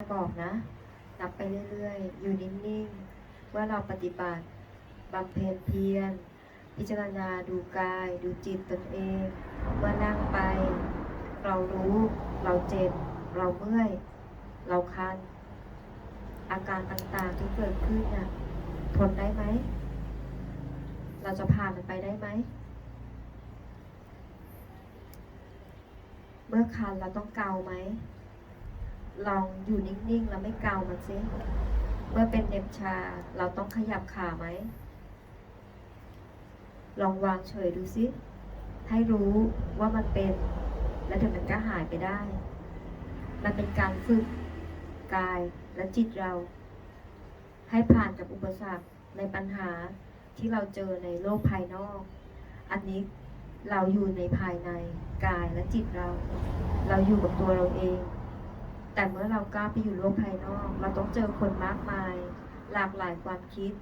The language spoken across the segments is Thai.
บอกนะ นับไปเรื่อยๆ อยู่นิ่งๆ ว่าเราปฏิบัติบำเพ็ญเพียร พิจารณาดูกาย ดูจิตตนเองว่านั่งไป เรารู้ เราเจ็บ เราเมื่อย เราคัน อาการต่างๆที่เกิดขึ้นน่ะทนได้ไหม เราจะผ่านมันไปได้ไหม เมื่อคันเราต้องเกาไหม ลองอยู่นิ่งๆ แล้วไม่เกามันสิ เมื่อเป็นเน็บชา เราต้องขยับขาไหม ลองวางเฉยดูสิ ให้รู้ว่ามันเป็น แล้วเดี๋ยวมันก็หายไปได้ มันเป็นการฝึกกายและจิตเรา ให้ผ่านกับอุปสรรคในปัญหาที่เราเจอในโลกภายนอก อันนี้เราอยู่ในภายในกายและจิตเรา เราอยู่กับตัวเราเอง แต่เมื่อเรากล้าไปอยู่โลกภายนอก เราต้องเจอคนมากมาย หลากหลายความคิด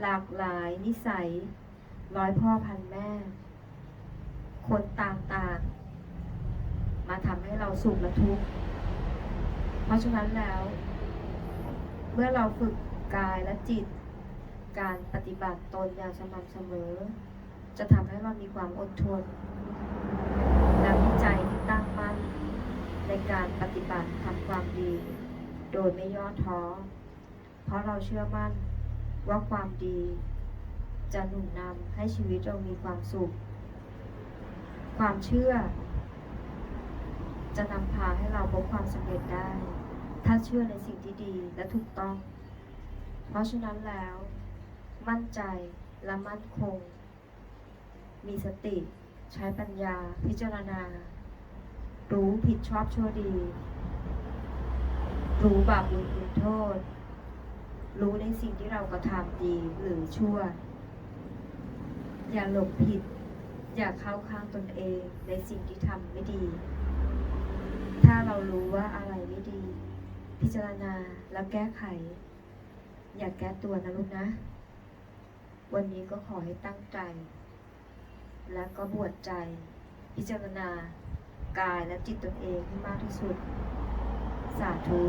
หลากหลายนิสัย ร้อยพ่อพันแม่ คนต่างๆ มาทำให้เราสุขและทุกข์ เพราะฉะนั้นแล้ว เมื่อเราฝึกกายและจิต การปฏิบัติตนอย่างสม่ำเสมอ จะทำให้เรามีความอดทน และมีใจที่ตั้งมั่น ในการปฏิบัติทำความดี โดยไม่ย่อท้อ เพราะเราเชื่อมั่นว่าความดี จะหนุนนำให้ชีวิตเรามีความสุข ความเชื่อ จะนำพาให้เราพบความสำเร็จได้ ถ้าเชื่อในสิ่งที่ดีและถูกต้อง เพราะฉะนั้นแล้ว มั่นใจและมั่นคง มีสติ ใช้ปัญญาพิจารณา รู้ผิดชอบชั่วดี รู้บาปบุญคุณโทษ รู้ในสิ่งที่เรากระทำดีหรือชั่ว อย่าหลบผิด อย่าเข้าข้างตนเองในสิ่งที่ทำไม่ดี ถ้าเรารู้ว่าอะไรไม่ดี พิจารณาแล้วแก้ไข อย่าแก้ตัวนะลูกนะ วันนี้ก็ขอให้ตั้งใจ และก็บวชใจ พิจารณากายและจิตตนเองให้มากที่สุด สาธุ